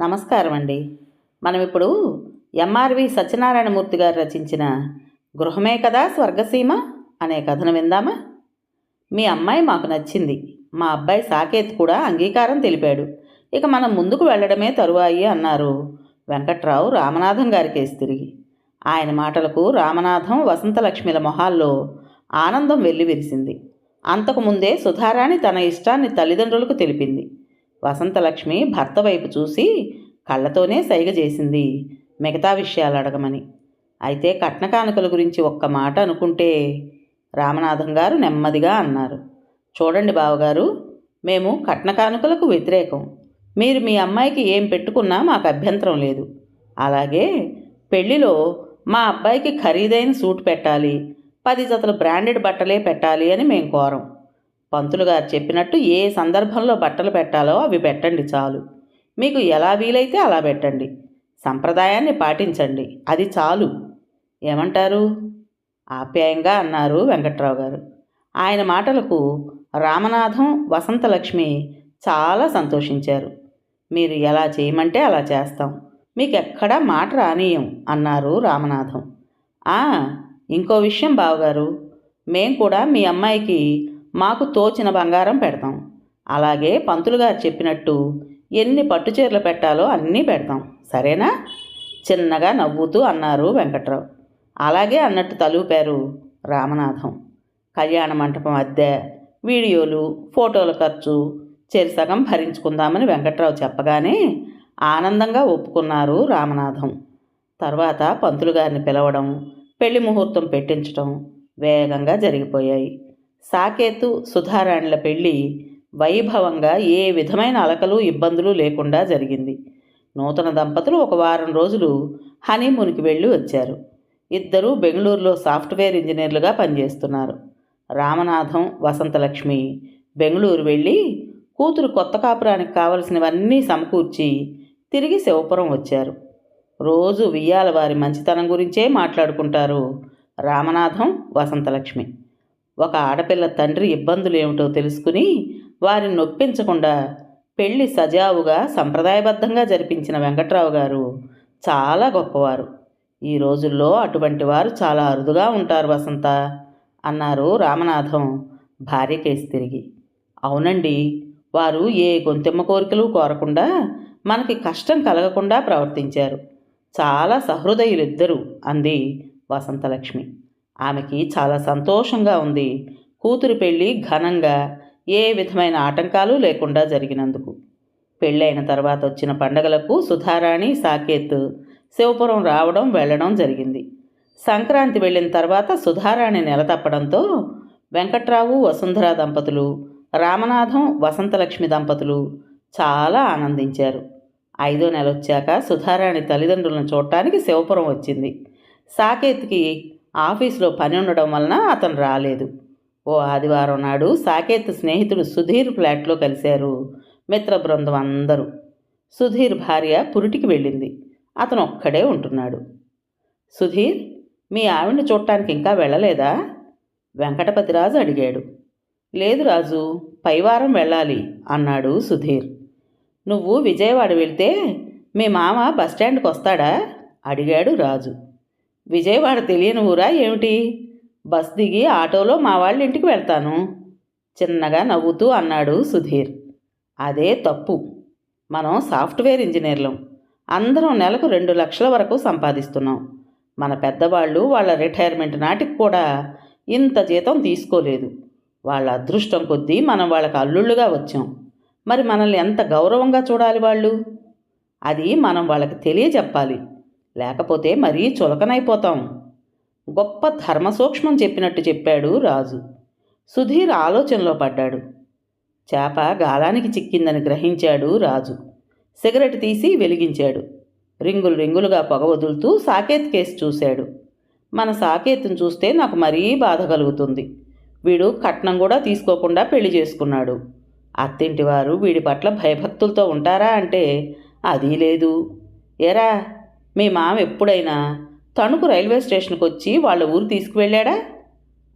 నమస్కారం అండి మనం ఇప్పుడు ఎంఆర్వి సత్యనారాయణమూర్తి గారు రచించిన గృహమే కదా స్వర్గసీమ అనే కథను విందామా? మీ అమ్మాయి మాకు నచ్చింది. మా అబ్బాయి సాకేత్ కూడా అంగీకారం తెలిపాడు. ఇక మనం ముందుకు వెళ్ళడమే తరువాయి అన్నారు వెంకట్రావు రామనాథం గారికి తిరిగి. ఆయన మాటలకు రామనాథం వసంతలక్ష్మిల మొహాల్లో ఆనందం వెల్లి విరిసింది అంతకుముందే సుధారాణి తన ఇష్టాన్ని తల్లిదండ్రులకు తెలిపింది. వసంతలక్ష్మి భర్త వైపు చూసి కళ్ళతోనే సైగ చేసింది. మిగతా విషయాలు అడగమని. అయితే కట్న కానుకల గురించి ఒక్క మాట అనుకుంటే రామనాథం గారు నెమ్మదిగా అన్నారు. చూడండి బావగారు మేము కట్న కానుకలకు వ్యతిరేకం. మీరు మీ అమ్మాయికి ఏం పెట్టుకున్నా మాకు అభ్యంతరం లేదు. అలాగే పెళ్ళిలో మా అబ్బాయికి ఖరీదైన సూట్ పెట్టాలి పది జతల బ్రాండెడ్ బట్టలే పెట్టాలి అని మేము కోరం. పంతులు గారు చెప్పినట్టు ఏ సందర్భంలో బట్టలు పెట్టాలో అవి పెట్టండి చాలు. మీకు ఎలా వీలైతే అలా పెట్టండి. సంప్రదాయాన్ని పాటించండి. అది చాలు. ఏమంటారు? ఆప్యాయంగా అన్నారు వెంకట్రావు గారు. ఆయన మాటలకు రామనాథం వసంతలక్ష్మి చాలా సంతోషించారు. మీరు ఎలా చేయమంటే అలా చేస్తాం. మీకు ఎక్కడా మాట రానీయం అన్నారు రామనాథం. ఇంకో విషయం బావగారు. మేం కూడా మీ అమ్మాయికి మాకు తోచిన బంగారం పెడతాం. అలాగే పంతులు గారు చెప్పినట్టు ఎన్ని పట్టు చీరలు పెట్టాలో అన్నీ పెడతాం. సరేనా? చిన్నగా నవ్వుతూ అన్నారు వెంకట్రావు. అలాగే అన్నట్టు తలూపారు రామనాథం. కళ్యాణ మంటపం అద్దె వీడియోలు ఫోటోల ఖర్చు చెరిసగం భరించుకుందామని వెంకట్రావు చెప్పగానే ఆనందంగా ఒప్పుకున్నారు రామనాథం. తర్వాత పంతులు గారిని పిలవడం పెళ్ళి ముహూర్తం పెట్టించడం వేగంగా జరిగిపోయాయి. సాకేతు సుధారాణుల పెళ్ళి వైభవంగా ఏ విధమైన అలకలు ఇబ్బందులు లేకుండా జరిగింది. నూతన దంపతులు ఒక వారం రోజులు హనీమూన్కి వెళ్ళి వచ్చారు. ఇద్దరూ బెంగళూరులో సాఫ్ట్వేర్ ఇంజనీర్లుగా పనిచేస్తున్నారు. రామనాథం వసంతలక్ష్మి బెంగళూరు వెళ్ళి కూతురు కొత్త కాపురానికి కావలసినవన్నీ సమకూర్చి తిరిగి శివపురం వచ్చారు. రోజు వియ్యాల వారి మంచితనం గురించే మాట్లాడుకుంటారు రామనాథం వసంతలక్ష్మి. ఒక ఆడపిల్ల తండ్రి ఇబ్బందులు ఏమిటో తెలుసుకుని వారిని నొప్పించకుండా పెళ్ళి సజావుగా సంప్రదాయబద్ధంగా జరిపించిన వెంకట్రావు గారు చాలా గొప్పవారు. ఈ రోజుల్లో అటువంటి వారు చాలా అరుదుగా ఉంటారు వసంత అన్నారు రామనాథం భార్య తిరిగి. అవునండి వారు ఏ గొంతెమ్మ కోరికలు కోరకుండా మనకి కష్టం కలగకుండా ప్రవర్తించారు. చాలా సహృదయులిద్దరూ అంది వసంతలక్ష్మి. ఆమెకి చాలా సంతోషంగా ఉంది. కూతురు పెళ్ళి ఘనంగా ఏ విధమైన ఆటంకాలు లేకుండా జరిగినందుకు. పెళ్ళైన తర్వాత వచ్చిన పండగలకు సుధారాణి సాకేత్ శివపురం రావడం వెళ్ళడం జరిగింది. సంక్రాంతి వెళ్ళిన తర్వాత సుధారాణి నెల తప్పడంతో వెంకట్రావు వసుంధర దంపతులు రామనాథం వసంతలక్ష్మి దంపతులు చాలా ఆనందించారు. ఐదో నెల వచ్చాక సుధారాణి తల్లిదండ్రులను చూడటానికి శివపురం వచ్చింది. సాకేత్కి ఆఫీసులో పని ఉండడం వలన అతను రాలేదు. ఓ ఆదివారం నాడు సాకేత్ స్నేహితుడు సుధీర్ ఫ్లాట్లో కలిశారు మిత్ర బృందం అందరూ. సుధీర్ భార్య పురిటికి వెళ్ళింది. అతను ఒక్కడే ఉంటున్నాడు. సుధీర్ మీ ఆవిడ్ని చూడటానికి ఇంకా వెళ్ళలేదా? వెంకటపతిరాజు అడిగాడు. లేదు రాజు పైవారం వెళ్ళాలి అన్నాడు సుధీర్. నువ్వు విజయవాడ వెళ్తే మీ మామ బస్టాండ్కి వస్తాడా అడిగాడు రాజు. విజయవాడ తెలియని ఊరా ఏమిటి? బస్ దిగి ఆటోలో మా వాళ్ళ ఇంటికి వెళ్తాను. చిన్నగా నవ్వుతూ అన్నాడు సుధీర్. అదే తప్పు. మనం సాఫ్ట్వేర్ ఇంజనీర్లం. అందరం నెలకు రెండు లక్షల వరకు సంపాదిస్తున్నాం. మన పెద్దవాళ్ళు వాళ్ళ రిటైర్మెంట్ నాటికి కూడా ఇంత జీతం తీసుకోలేదు. వాళ్ళ అదృష్టం కొద్దీ మనం వాళ్ళకి అల్లుళ్ళుగా వచ్చాం. మరి మనల్ని ఎంత గౌరవంగా చూడాలి వాళ్ళు? అది మనం వాళ్ళకి తెలియజెప్పాలి. లేకపోతే మరీ చులకనైపోతాం. గొప్ప ధర్మసూక్ష్మం చెప్పినట్టు చెప్పాడు రాజు. సుధీర్ ఆలోచనలో పడ్డాడు. చేప గాలానికి చిక్కిందని గ్రహించాడు రాజు. సిగరెట్ తీసి వెలిగించాడు. రింగులు రింగులుగా పొగ వదులుతూ సాకేత్ కేసు చూశాడు. మన సాకేత్ను చూస్తే నాకు మరీ బాధ కలుగుతుంది. వీడు కట్నం కూడా తీసుకోకుండా పెళ్ళి చేసుకున్నాడు. అత్తింటి వారు వీడి పట్ల భయభక్తులతో ఉంటారా అంటే అది లేదు. ఎరా మీ మామ ఎప్పుడైనా తణుకు రైల్వే స్టేషన్కి వచ్చి వాళ్ళ ఊరు తీసుకువెళ్ళాడా?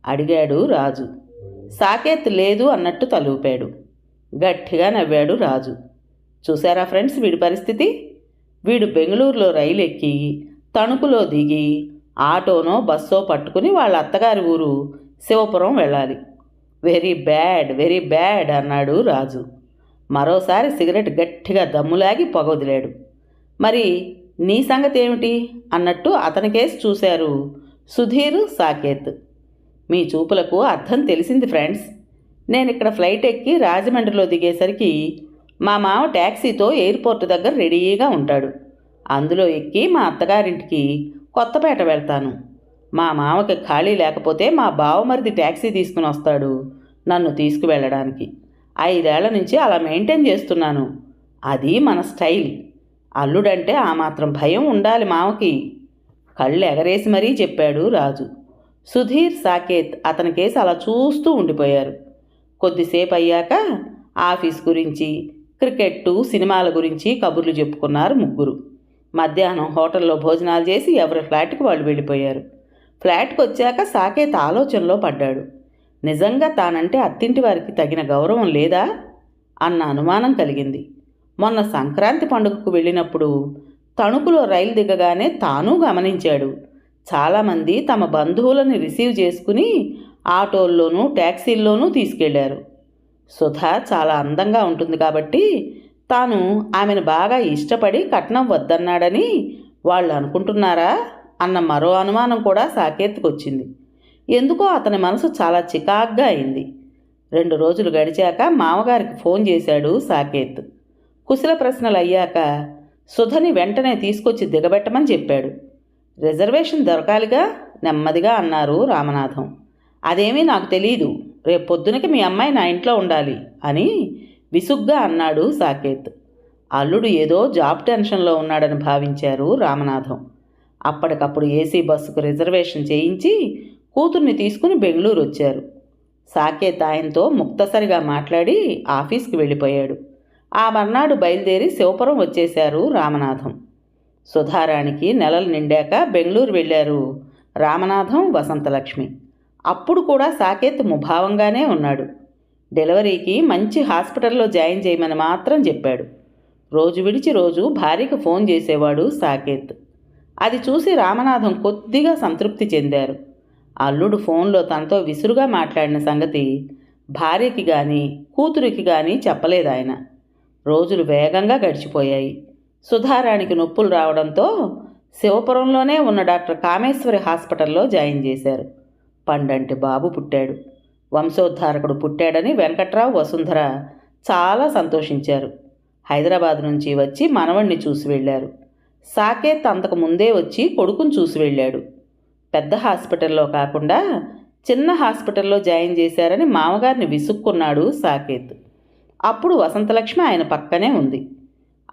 అడిగాడు రాజు. సాకేత్ లేదు అన్నట్టు తలూపాడు. గట్టిగా నవ్వాడు రాజు. చూసారా ఫ్రెండ్స్ వీడి పరిస్థితి? వీడు బెంగళూరులో రైలు ఎక్కి తణుకులో దిగి ఆటోనో బస్సో పట్టుకుని వాళ్ళ అత్తగారి ఊరు శివపురం వెళ్ళాలి. వెరీ బ్యాడ్ వెరీ బ్యాడ్ అన్నాడు రాజు. మరోసారి సిగరెట్ గట్టిగా దమ్ములాగి పొగ వదిలాడు. మరి నీ సంగతి ఏమిటి? అన్నట్టు అతనికేసి చూశారు. సుధీర్ సాకేత్. మీ చూపులకు అర్థం తెలిసింది ఫ్రెండ్స్. నేను ఇక్కడ ఫ్లైట్ ఎక్కి రాజమండ్రిలో దిగేసరికి మా మామ ట్యాక్సీతో ఎయిర్పోర్ట్ దగ్గర రెడీగా ఉంటాడు. అందులో ఎక్కి మా అత్తగారింటికి కొత్తపేట వెళ్తాను. మా మామకి ఖాళీ లేకపోతే మా బావమరిది ట్యాక్సీ తీసుకుని వస్తాడు నన్ను తీసుకువెళ్ళడానికి. ఐదేళ్ళ నుంచి అలా మెయింటైన్ చేస్తున్నాను. అది మన స్టైల్. అల్లుడంటే ఆ మాత్రం భయం ఉండాలి మామకి కళ్ళు ఎగరేసి మరీ చెప్పాడు రాజు. సుధీర్ సాకేత్ అతని కేసు అలా చూస్తూ ఉండిపోయారు. కొద్దిసేపు అయ్యాక ఆఫీస్ గురించి క్రికెట్టు సినిమాల గురించి కబుర్లు చెప్పుకున్నారు ముగ్గురు. మధ్యాహ్నం హోటల్లో భోజనాలు చేసి ఎవరి ఫ్లాట్కి వాళ్ళు వెళ్ళిపోయారు. ఫ్లాట్కి వచ్చాక సాకేత్ ఆలోచనలో పడ్డాడు. నిజంగా తానంటే అత్తింటి వారికి తగిన గౌరవం లేదా? అన్న అనుమానం కలిగింది. మొన్న సంక్రాంతి పండుగకు వెళ్ళినప్పుడు తణుకులో రైలు దిగగానే తాను గమనించాడు. చాలామంది తమ బంధువులను రిసీవ్ చేసుకుని ఆటోల్లోనూ ట్యాక్సీల్లోనూ తీసుకెళ్ళారు. సుధా చాలా అందంగా ఉంటుంది కాబట్టి తాను ఆమెను బాగా ఇష్టపడి కట్నం వద్దన్నాడని వాళ్ళు అనుకుంటున్నారా అన్న మరో అనుమానం కూడా సాకేత్తుకొచ్చింది ఎందుకో అతని మనసు చాలా చికాగ్గా అయింది. రెండు రోజులు గడిచాక మామగారికి ఫోన్ చేశాడు సాకేత్. కుశల ప్రశ్నలు అయ్యాక సుధని వెంటనే తీసుకొచ్చి దిగబెట్టమని చెప్పాడు. రిజర్వేషన్ దొరకాలిగా? నెమ్మదిగా అన్నారు రామనాథం. అదేమీ నాకు తెలియదు రేపు పొద్దునకి మీ అమ్మాయి నా ఇంట్లో ఉండాలి అని విసుగ్గా అన్నాడు సాకేత్. అల్లుడు ఏదో జాబ్ టెన్షన్లో ఉన్నాడని భావించారు రామనాథం. అప్పటికప్పుడు ఏసీ బస్సుకు రిజర్వేషన్ చేయించి కూతుర్ని తీసుకుని బెంగళూరు వచ్చారు. సాకేత్ ఆయనతో ముక్తసరిగా మాట్లాడి ఆఫీస్కి వెళ్ళిపోయాడు. ఆ మర్నాడు బయలుదేరి శివపురం వచ్చేశారు రామనాథం. సుధారాణికి నెలలు నిండాక బెంగళూరు వెళ్ళారు రామనాథం వసంతలక్ష్మి. అప్పుడు కూడా సాకేత్ ముభావంగానే ఉన్నాడు. డెలివరీకి మంచి హాస్పిటల్లో జాయిన్ చేయమని మాత్రం చెప్పాడు. రోజు విడిచి రోజు భార్యకు ఫోన్ చేసేవాడు సాకేత్. అది చూసి రామనాథం కొద్దిగా సంతృప్తి చెందారు. అల్లుడు ఫోన్లో తనతో విసురుగా మాట్లాడిన సంగతి భార్యకి కానీ కూతురికి కానీ చెప్పలేదు ఆయన. రోజులు వేగంగా గడిచిపోయాయి. సుధారాణికి నొప్పులు రావడంతో శివపురంలోనే ఉన్న డాక్టర్ కామేశ్వరి హాస్పిటల్లో జాయిన్ చేశారు. పండంటి బాబు పుట్టాడు. వంశోద్ధారకుడు పుట్టాడని వెంకట్రావు వసుంధర చాలా సంతోషించారు. హైదరాబాద్ నుంచి వచ్చి మనవణ్ణి చూసి వెళ్ళారు. సాకేత్ అంతకు ముందే వచ్చి కొడుకుని చూసి వెళ్ళాడు. పెద్ద హాస్పిటల్లో కాకుండా చిన్న హాస్పిటల్లో జాయిన్ చేశారని మామగారిని విసుక్కున్నాడు సాకేత్. అప్పుడు వసంతలక్ష్మి ఆయన పక్కనే ఉంది.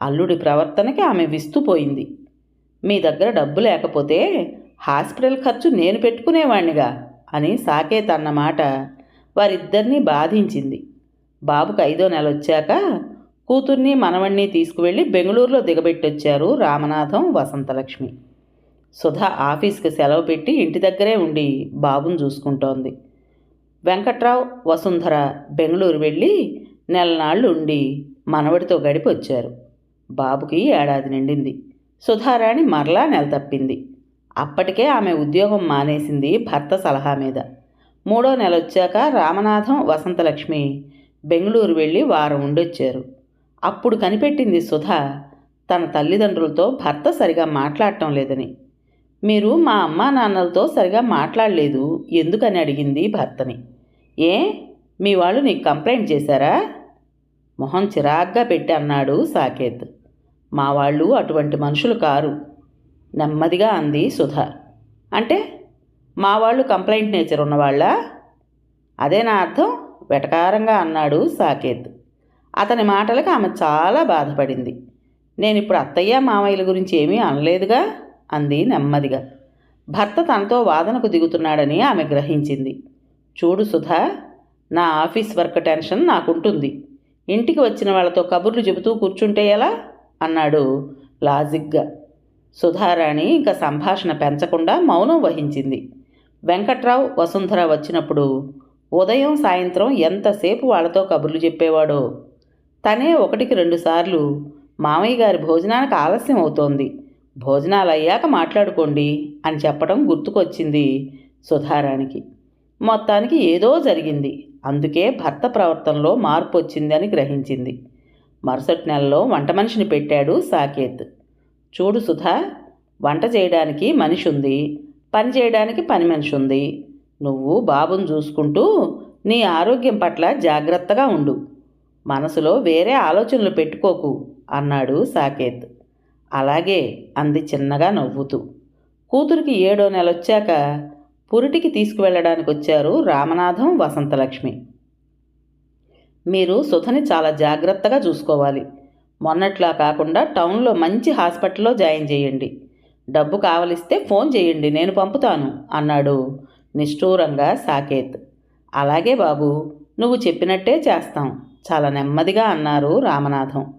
అల్లుడి ప్రవర్తనకి ఆమె విస్తుపోయింది. మీ దగ్గర డబ్బు లేకపోతే హాస్పిటల్ ఖర్చు నేను పెట్టుకునేవాణ్ణిగా అని సాకేత్ అన్నమాట వారిద్దరినీ బాధించింది. బాబుకు ఐదో నెల వచ్చాక కూతుర్ని మనవణ్ణి తీసుకువెళ్ళి బెంగళూరులో దిగబెట్టొచ్చారు రామనాథం వసంతలక్ష్మి. సుధా ఆఫీస్కి సెలవు పెట్టి ఇంటి దగ్గరే ఉండి బాబుని చూసుకుంటోంది. వెంకట్రావు వసుంధర బెంగళూరు వెళ్ళి నెలనాళ్ళు ఉండి మనవడితో గడిపి వచ్చారు బాబుకి ఏడాది నిండింది. సుధారాణి మరలా నెల తప్పింది. అప్పటికే ఆమె ఉద్యోగం మానేసింది భర్త సలహా మీద. మూడో నెల వచ్చాక రామనాథం వసంతలక్ష్మి బెంగళూరు వెళ్ళి వారం ఉండొచ్చారు. అప్పుడు కనిపెట్టింది సుధా తన తల్లిదండ్రులతో భర్త సరిగా మాట్లాడటం లేదని. మీరు మా అమ్మా నాన్నలతో సరిగా మాట్లాడలేదు ఎందుకని అడిగింది భర్తని. ఏ? మీ వాళ్ళు నీకు కంప్లైంట్ చేశారా? మొహం చిరాగ్గా పెట్టి అన్నాడు సాకేత్. మా వాళ్ళు అటువంటి మనుషులు కారు నెమ్మదిగా అంది సుధ అంటే మా వాళ్ళు కంప్లైంట్ నేచర్ ఉన్నవాళ్ళ? అదే నా అర్థం? వెటకారంగా అన్నాడు సాకేత్. అతని మాటలకు ఆమె చాలా బాధపడింది. నేను ఇప్పుడు అత్తయ్య మామయ్యల గురించి ఏమీ అనలేదుగా? అంది నెమ్మదిగా. భర్త తనతో వాదనకు దిగుతున్నాడని ఆమె గ్రహించింది. చూడు సుధా నా ఆఫీస్ వర్క్ టెన్షన్ నాకుంటుంది. ఇంటికి వచ్చిన వాళ్ళతో కబుర్లు చెబుతూ కూర్చుంటే ఎలా? అన్నాడు లాజిక్గా. సుధారాణి ఇంకా సంభాషణ పెంచకుండా మౌనం వహించింది. వెంకట్రావు వసుంధర వచ్చినప్పుడు ఉదయం సాయంత్రం ఎంతసేపు వాళ్ళతో కబుర్లు చెప్పేవాడో? తనే ఒకటికి రెండుసార్లు మామయ్య గారి భోజనానికి ఆలస్యం అవుతోంది. భోజనాలు అయ్యాక మాట్లాడుకోండి అని చెప్పడం గుర్తుకొచ్చింది సుధారానికి మొత్తానికి ఏదో జరిగింది. అందుకే భర్త ప్రవర్తనలో మార్పు వచ్చిందని గ్రహించింది. మరుసటి నెలలో వంట మనిషిని పెట్టాడు సాకేత్. చూడు సుధా వంట చేయడానికి మనిషి ఉంది పని చేయడానికి పని మనిషి ఉంది. నువ్వు బాబుని చూసుకుంటూ నీ ఆరోగ్యం పట్ల జాగ్రత్తగా ఉండు. మనసులో వేరే ఆలోచనలు పెట్టుకోకు అన్నాడు సాకేత్. అలాగే అంది చిన్నగా నవ్వుతూ. కూతురికి ఏడో నెల వచ్చాక పురిటికి తీసుకువెళ్ళడానికి వచ్చారు రామనాథం వసంతలక్ష్మి. మీరు సుధని చాలా జాగ్రత్తగా చూసుకోవాలి. మొన్నట్లా కాకుండా టౌన్లో మంచి హాస్పిటల్లో జాయిన్ చేయండి. డబ్బు కావలిస్తే ఫోన్ చేయండి నేను పంపుతాను అన్నాడు నిష్ఠూరంగా సాకేత్. అలాగే బాబు నువ్వు చెప్పినట్టే చేస్తాం చాలా నెమ్మదిగా అన్నారు రామనాథం.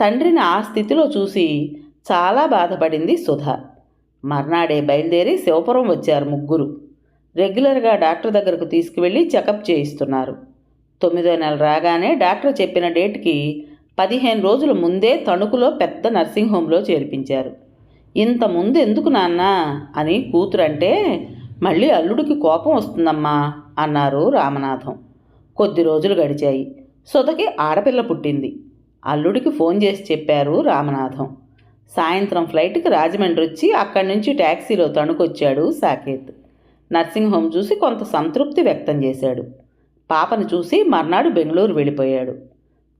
తండ్రిని ఆ స్థితిలో చూసి చాలా బాధపడింది సుధ. మర్నాడే బయలుదేరి శివపురం వచ్చారు ముగ్గురు. రెగ్యులర్గా డాక్టర్ దగ్గరకు తీసుకువెళ్ళి చెకప్ చేయిస్తున్నారు. తొమ్మిదో నెల రాగానే డాక్టర్ చెప్పిన డేట్కి పదిహేను రోజుల ముందే తణుకులో పెద్ద నర్సింగ్ హోమ్లో చేర్పించారు. ఇంత ముందు ఎందుకు నాన్న? అని కూతురంటే మళ్ళీ అల్లుడికి కోపం వస్తుందమ్మా అన్నారు రామనాథం. కొద్ది రోజులు గడిచాయి. సుధకి ఆడపిల్ల పుట్టింది. అల్లుడికి ఫోన్ చేసి చెప్పారు రామనాథం. సాయంత్రం ఫ్లైట్కి రాజమండ్రి వచ్చి అక్కడి నుంచి ట్యాక్సీలో తణుకొచ్చాడు సాకేత్. నర్సింగ్ హోమ్ చూసి కొంత సంతృప్తి వ్యక్తం చేశాడు. పాపను చూసి మర్నాడు బెంగళూరు వెళ్ళిపోయాడు.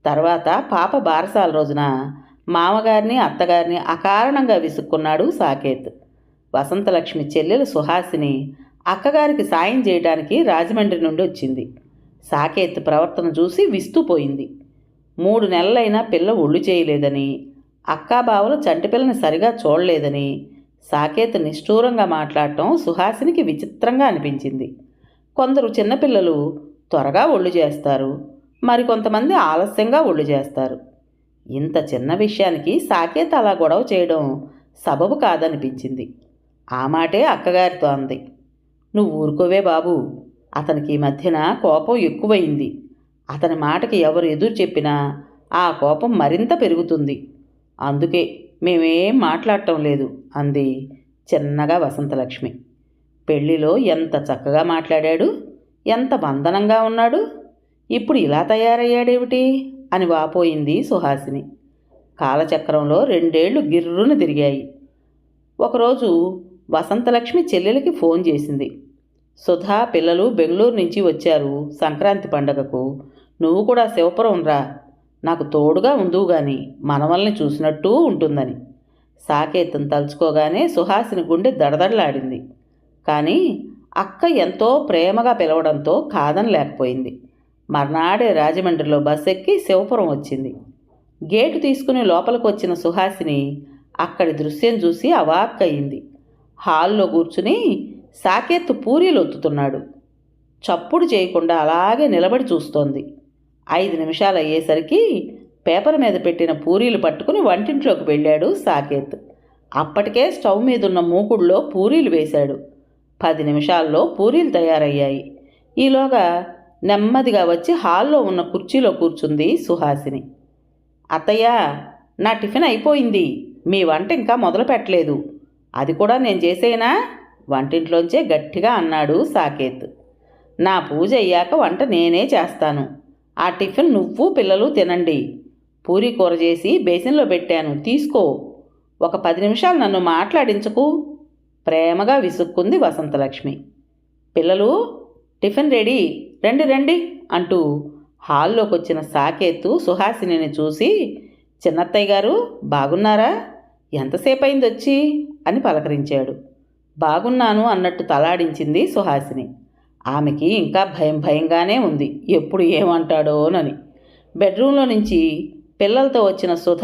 తర్వాత పాప బారసాల రోజున మామగారిని అత్తగారిని అకారణంగా విసుక్కున్నాడు సాకేత్. వసంతలక్ష్మి చెల్లెలు సుహాసిని అక్కగారికి సాయం చేయడానికి రాజమండ్రి నుండి వచ్చింది. సాకేత్ ప్రవర్తన చూసి విస్తుపోయింది. మూడు నెలలైనా పిల్ల ఒళ్ళు చేయలేదని అక్కాబావలు చంటిపిల్లని సరిగా చూడలేదని సాకేత్ నిష్ఠూరంగా మాట్లాడటం సుహాసినికి విచిత్రంగా అనిపించింది. కొందరు చిన్నపిల్లలు త్వరగా ఒళ్ళు చేస్తారు. మరికొంతమంది ఆలస్యంగా ఒళ్ళు చేస్తారు. ఇంత చిన్న విషయానికి సాకేత్ అలా గొడవ చేయడం సబబు కాదనిపించింది. ఆ మాటే అక్కగారితో అంది. నువ్వు ఊరుకోవే బాబు. అతనికి ఈ మధ్యన కోపం ఎక్కువైంది. అతని మాటకి ఎవరు ఎదురు చెప్పినా ఆ కోపం మరింత పెరుగుతుంది. అందుకే మేమేం మాట్లాడటం లేదు అంది చిన్నగా వసంతలక్ష్మి. పెళ్ళిలో ఎంత చక్కగా మాట్లాడాడు ఎంత బంధనంగా ఉన్నాడు ఇప్పుడు ఇలా తయారయ్యాడేమిటి? అని వాపోయింది సుహాసిని. కాలచక్రంలో రెండేళ్ళు గిర్రున తిరిగాయి. ఒకరోజు వసంతలక్ష్మి చెల్లెలకి ఫోన్ చేసింది. సుధా పిల్లలు బెంగళూరు నుంచి వచ్చారు సంక్రాంతి పండగకు. నువ్వు కూడా శివపురం రా నాకు తోడుగా ఉందువు గాని మనవల్ని చూసినట్టు ఉంటుందని. సాకేతం తలుచుకోగానే సుహాసిని గుండె దడదడలాడింది. కానీ అక్క ఎంతో ప్రేమగా పిలవడంతో కాదని లేకపోయింది. మర్నాడే రాజమండ్రిలో బస్ ఎక్కి శివపురం వచ్చింది. గేటు తీసుకుని లోపలికి వచ్చిన సుహాసిని అక్కడి దృశ్యం చూసి అవాక్కయింది. హాల్లో కూర్చుని సాకేత్తు పూరీలు ఒత్తుతున్నాడు. చప్పుడు చేయకుండా అలాగే నిలబడి చూస్తోంది. ఐదు నిమిషాలు అయ్యేసరికి పేపర్ మీద పెట్టిన పూరీలు పట్టుకుని వంటింట్లోకి వెళ్ళాడు సాకేత్. అప్పటికే స్టవ్ మీద ఉన్న మూకుడులో పూరీలు వేశాడు. పది నిమిషాల్లో పూరీలు తయారయ్యాయి. ఈలోగా నెమ్మదిగా వచ్చి హాల్లో ఉన్న కుర్చీలో కూర్చుంది సుహాసిని. అత్తయ్య నా టిఫిన్ అయిపోయింది. మీ వంట ఇంకా మొదలు పెట్టలేదు. అది కూడా నేను చేసేనా? వంటింట్లోంచే గట్టిగా అన్నాడు సాకేత్. నా పూజ అయ్యాక వంట నేనే చేస్తాను. ఆ టిఫిన్ నువ్వు పిల్లలు తినండి. పూరి కూర చేసి బేసిన్లో పెట్టాను. తీసుకో. ఒక పది నిమిషాలు నన్ను మాట్లాడించకు. ప్రేమగా విసుక్కుంది వసంతలక్ష్మి. పిల్లలు టిఫిన్ రెడీ. రండి రండి అంటూ హాల్లోకి వచ్చిన సాకేతు సుహాసినిని చూసి చిన్నత్తయ్య గారు బాగున్నారా? ఎంతసేపు అయింది వచ్చి అని పలకరించాడు. బాగున్నాను అన్నట్టు తలాడించింది సుహాసిని. ఆమెకి ఇంకా భయం భయంగానే ఉంది. ఎప్పుడు ఏమంటాడోనని. బెడ్రూమ్లో నుంచి పిల్లలతో వచ్చిన సుధ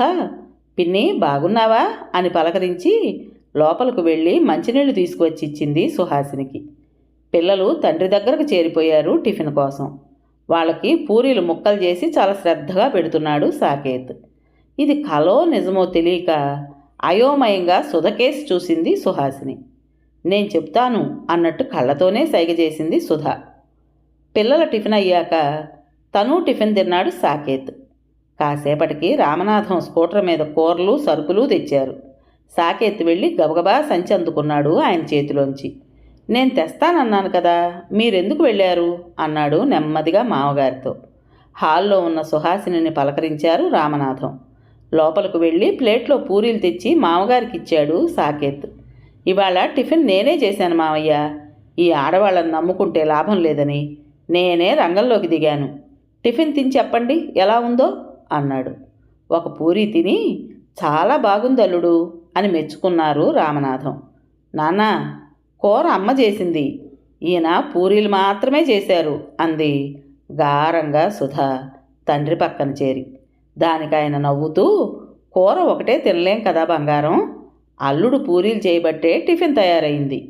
పిన్ని బాగున్నావా? అని పలకరించి లోపలకు వెళ్ళి మంచినీళ్ళు తీసుకువచ్చి ఇచ్చింది సుహాసినికి. పిల్లలు తండ్రి దగ్గరకు చేరిపోయారు టిఫిన్ కోసం. వాళ్ళకి పూరీలు ముక్కలు చేసి చాలా శ్రద్ధగా పెడుతున్నాడు సాకేత్. ఇది కలో నిజమో తెలియక అయోమయంగా సుధకేసి చూసింది సుహాసిని. నేను చెప్తాను అన్నట్టు కళ్ళతోనే సైగ చేసింది సుధ. పిల్లల టిఫిన్ అయ్యాక తను టిఫిన్ తిన్నాడు సాకేత్. కాసేపటికి రామనాథం స్కూటర్ మీద కూరలు సరుకులు తెచ్చారు. సాకేత్ వెళ్ళి గబగబా సంచి అందుకున్నాడు ఆయన చేతిలోంచి. నేను తెస్తానన్నాను కదా మీరెందుకు వెళ్ళారు? అన్నాడు నెమ్మదిగా మామగారితో. హాల్లో ఉన్న సుహాసిని పలకరించారు రామనాథం. లోపలికి వెళ్ళి ప్లేట్లో పూరీలు తెచ్చి మామగారికి ఇచ్చాడు సాకేత్. ఇవాళ టిఫిన్ నేనే చేశాను మావయ్య. ఈ ఆడవాళ్ళని నమ్ముకుంటే లాభం లేదని నేనే రంగంలోకి దిగాను. టిఫిన్ తిని చెప్పండి ఎలా ఉందో అన్నాడు. ఒక పూరి తిని చాలా బాగుంది అల్లుడు అని మెచ్చుకున్నారు రామనాథం. నాన్న కూర అమ్మ చేసింది. ఈయన పూరీలు మాత్రమే చేశారు అంది గారంగా సుధా తండ్రి పక్కన చేరి. దానికి ఆయన నవ్వుతూ కూర ఒకటే తినలేం కదా బంగారం? అల్లుడు పూరీలు చేయబట్టే టిఫిన్ తయారైంది.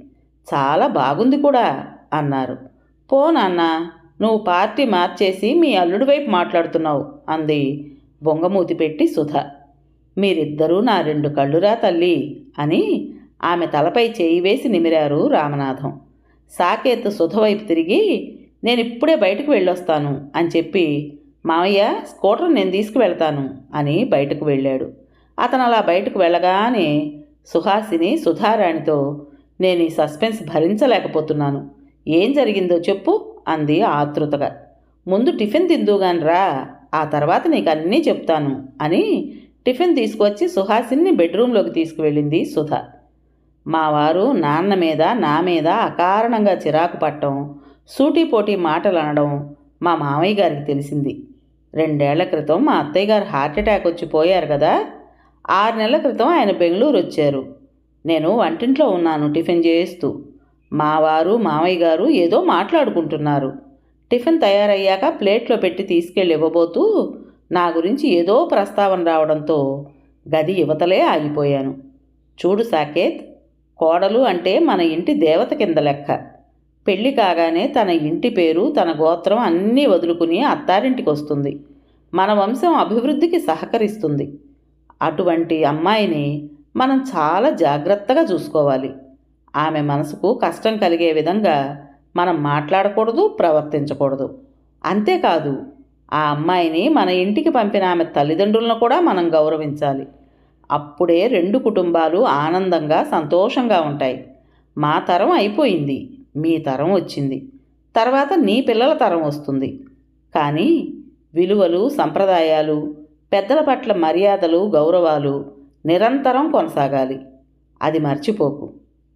చాలా బాగుంది కూడా అన్నారు. పోనాన్న నువ్వు పార్టీ మార్చేసి మీ అల్లుడి వైపు మాట్లాడుతున్నావు అంది బొంగమూతి పెట్టి సుధ. మీరిద్దరూ నా రెండు కళ్ళురా తల్లి అని ఆమె తలపై చేయి వేసి నిమిరారు రామనాథం. సాకేత్ సుధ వైపు తిరిగి నేను ఇప్పుడే బయటకు వెళ్ళొస్తాను అని చెప్పి మావయ్య స్కూటర్ నేను తీసుకువెళ్తాను అని బయటకు వెళ్ళాడు. అతను అలా బయటకు వెళ్ళగానే సుహాసిని సుధారాణితో నేను ఈ సస్పెన్స్ భరించలేకపోతున్నాను. ఏం జరిగిందో చెప్పు అంది ఆతృతగా. ముందు టిఫిన్ తిందుగాని రా ఆ తర్వాత నీకు అన్నీ చెప్తాను అని టిఫిన్ తీసుకొచ్చి సుహాసిని బెడ్రూమ్లోకి తీసుకువెళ్ళింది సుధ. మా వారు నాన్న మీద నా మీద అకారణంగా చిరాకు పట్టడం సూటిపోటీ మాటలు అనడం మా మామయ్య గారికి తెలిసింది. రెండేళ్ళ క్రితం మా అత్తయ్య గారు హార్ట్ అటాక్ వచ్చి పోయారు కదా ఆరు నెలల క్రితం ఆయన బెంగళూరు వచ్చారు నేను వంటింట్లో ఉన్నాను టిఫిన్ చేస్తూ. మా వారు మామయ్య గారు ఏదో మాట్లాడుకుంటున్నారు. టిఫిన్ తయారయ్యాక ప్లేట్లో పెట్టి తీసుకెళ్ళి ఇవ్వబోతూ నా గురించి ఏదో ప్రస్తావన రావడంతో గది యువతలే ఆగిపోయాను. చూడు సాకేత్ కోడలు అంటే మన ఇంటి దేవత కింద లెక్క. పెళ్ళి కాగానే తన ఇంటి పేరు తన గోత్రం అన్నీ వదులుకుని అత్తారింటికి వస్తుంది మన వంశం అభివృద్ధికి సహకరిస్తుంది. అటువంటి అమ్మాయిని మనం చాలా జాగ్రత్తగా చూసుకోవాలి. ఆమె మనసుకు కష్టం కలిగే విధంగా మనం మాట్లాడకూడదు ప్రవర్తించకూడదు. అంతేకాదు ఆ అమ్మాయిని మన ఇంటికి పంపిన ఆమె తల్లిదండ్రులను కూడా మనం గౌరవించాలి. అప్పుడే రెండు కుటుంబాలు ఆనందంగా సంతోషంగా ఉంటాయి. మా తరం అయిపోయింది మీ తరం వచ్చింది. తర్వాత నీ పిల్లల తరం వస్తుంది. కానీ విలువలు సంప్రదాయాలు పెద్దల పట్ల మర్యాదలు గౌరవాలు నిరంతరం కొనసాగాలి. అది మర్చిపోకు.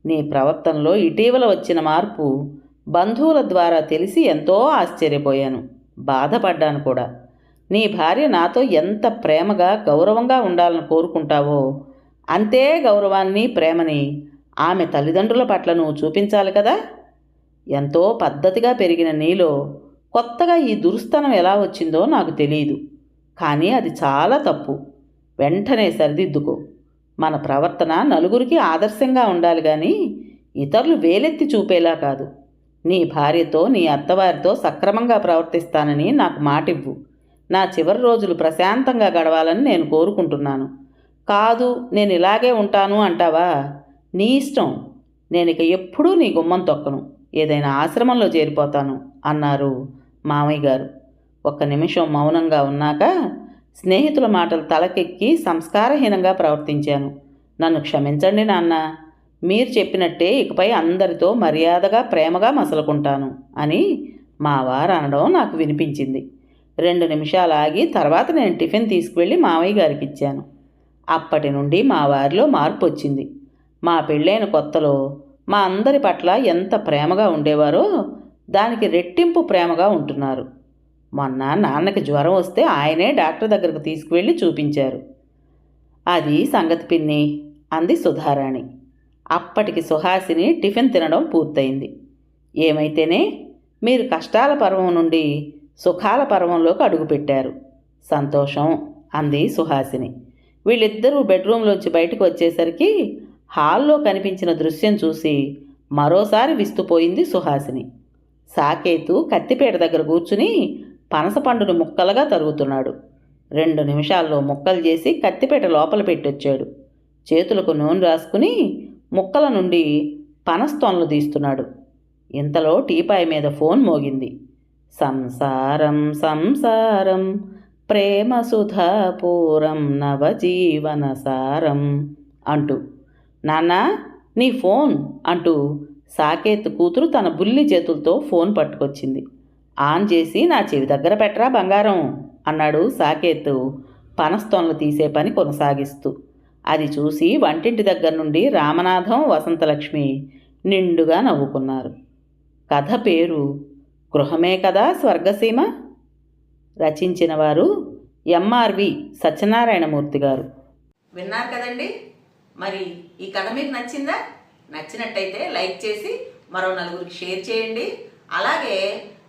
నీ ప్రవర్తనలో ఇటీవల వచ్చిన మార్పు బంధువుల ద్వారా తెలిసి ఎంతో ఆశ్చర్యపోయాను. బాధపడ్డాను కూడా. నీ భార్య నాతో ఎంత ప్రేమగా గౌరవంగా ఉండాలని కోరుకుంటావో అంతే గౌరవాన్ని ప్రేమని ఆమె తల్లిదండ్రుల పట్ల నువ్వు చూపించాలి కదా? ఎంతో పద్ధతిగా పెరిగిన నీలో కొత్తగా ఈ దురుస్తనం ఎలా వచ్చిందో నాకు తెలియదు కానీ అది చాలా తప్పు. వెంటనే సరిదిద్దుకో. మన ప్రవర్తన నలుగురికి ఆదర్శంగా ఉండాలి కానీ ఇతరులు వేలెత్తి చూపేలా కాదు. నీ భార్యతో నీ అత్తవారితో సక్రమంగా ప్రవర్తిస్తానని నాకు మాటివ్వు. నా చివరి రోజులు ప్రశాంతంగా గడవాలని నేను కోరుకుంటున్నాను. కాదు నేను ఇలాగే ఉంటాను అంటావా? నీ ఇష్టం. నేను ఇక ఎప్పుడూ నీ గుమ్మం తొక్కను. ఏదైనా ఆశ్రమంలో చేరిపోతాను అన్నారు మామయ్య గారు ఒక్క నిమిషం మౌనంగా ఉన్నాక స్నేహితుల మాటలు తలకెక్కి సంస్కారహీనంగా ప్రవర్తించాను. నన్ను క్షమించండి నాన్న మీరు చెప్పినట్టే ఇకపై అందరితో మర్యాదగా ప్రేమగా మసలుకుంటాను అని మా వారు అనడం నాకు వినిపించింది. రెండు నిమిషాలు ఆగి తర్వాత నేను టిఫిన్ తీసుకువెళ్ళి మావయ్య గారికి ఇచ్చాను. అప్పటి నుండి మా వారిలో మార్పు వచ్చింది. మా పెళ్ళైన కొత్తలో మా అందరి పట్ల ఎంత ప్రేమగా ఉండేవారో దానికి రెట్టింపు ప్రేమగా ఉంటున్నారు. మొన్న నాన్నకి జ్వరం వస్తే ఆయనే డాక్టర్ దగ్గరకు తీసుకువెళ్ళి చూపించారు. అది సంగతి పిన్ని అంది సుధారాణి. అప్పటికి సుహాసిని టిఫిన్ తినడం పూర్తయింది. ఏమైతేనే మీరు కష్టాల పర్వం నుండి సుఖాల పర్వంలోకి అడుగుపెట్టారు. సంతోషం అంది సుహాసిని. వీళ్ళిద్దరూ బెడ్రూమ్లోంచి బయటకు వచ్చేసరికి హాల్లో కనిపించిన దృశ్యం చూసి మరోసారి విస్తుపోయింది సుహాసిని. సాకేతు కత్తిపేట దగ్గర కూర్చుని పనసపండును ముక్కలుగా తరుగుతున్నాడు. రెండు నిమిషాల్లో ముక్కలు చేసి కత్తిపేట లోపల పెట్టొచ్చాడు. చేతులకు నూనె రాసుకుని ముక్కల నుండి పనస్తోన్లు తీస్తున్నాడు. ఇంతలో టీపాయ్ మీద ఫోన్ మోగింది. సంసారం సంసారం ప్రేమ సుధాపూరం నవజీవన సారం అంటూ. నాన్నా నీ ఫోన్ అంటూ సాకేత్ కూతురు తన బుల్లి చేతులతో ఫోన్ పట్టుకొచ్చింది. ఆన్ చేసి నా చెవి దగ్గర పెట్టరా బంగారం అన్నాడు సాకేత్. పనస్తోన్లు తీసే పని కొనసాగిస్తూ. అది చూసి వంటింటి దగ్గర నుండి రామనాథం వసంతలక్ష్మి నిండుగా నవ్వుకున్నారు. కథ పేరు గృహమే కదా స్వర్గసీమ? రచించిన వారు ఎంఆర్వి సత్యనారాయణమూర్తి గారు. విన్నారు కదండి? మరి ఈ కథ మీకు నచ్చిందా? నచ్చినట్టయితే లైక్ చేసి మరో నలుగురికి షేర్ చేయండి. అలాగే